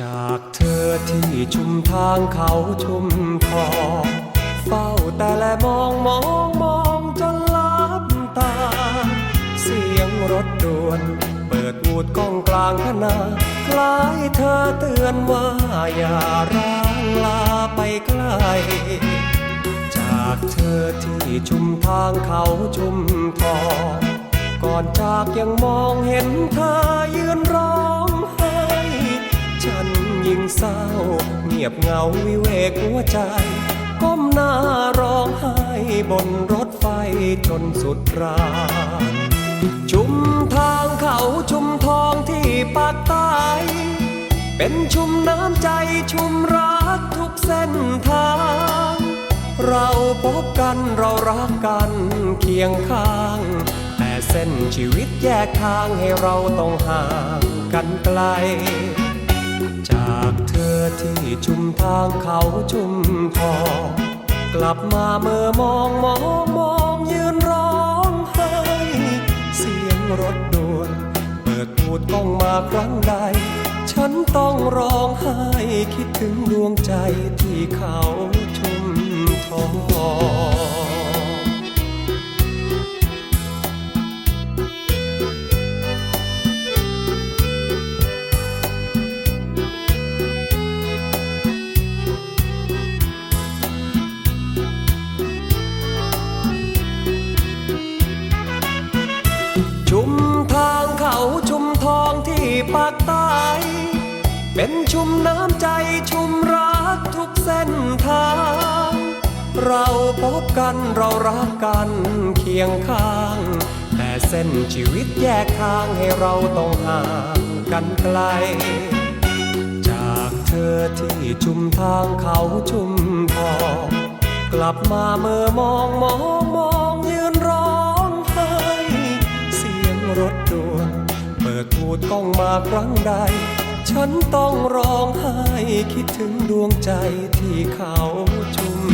จากเธอที่ชุมทางเขาชุมทองเฝ้าแต่แลมองมองมองจนลับตา เสียงรถด่วน เปิดวูดกล้องกลางพนาคล้ายเธอเตือนว่าอย่าร้างลาไปไกล จากเธอที่ชุมทางเขาชุมทองก่อนจากยังมองเห็นเธอยืนรอ เศร้า เงียบเงาวิเวกหัวใจ ก้มหน้าร้องไห้บนรถไฟจนสุดรางชุมทางเขาชุมทองที่ปากใต้เป็นชุมน้ำใจชุมรักทุกเส้นทาง เราพบกันเรารักกันเคียงข้าง แต่เส้นชีวิตแยกทางให้เราต้องห่างกันไกลจากเธอ ที่ชุมทางเขาชุมทองกลับมาเมื่อมองมองมองยืนร้องไห้เสียงรถด่วนเปิดพูดกล้องมาครั้งใด ฉันต้องร้องไห้คิดถึงดวงใจที่เขาช เป็นชุมน้ำใจชุมรักทุกเส้นทาง เราพบกันเรารักกันเคียงข้าง แต่เส้นชีวิตแยกทางให้เราต้องห่างกันไกล จากเธอที่ชุมทางเขาชุมทองกลับมาเมื่อมองมองมองยืนร้องไห้เสียงรถด่วน เปิดพูดกล้องมาครั้งใด ฉันต้องร้องไห้คิดถึงดวงใจที่เขาชุ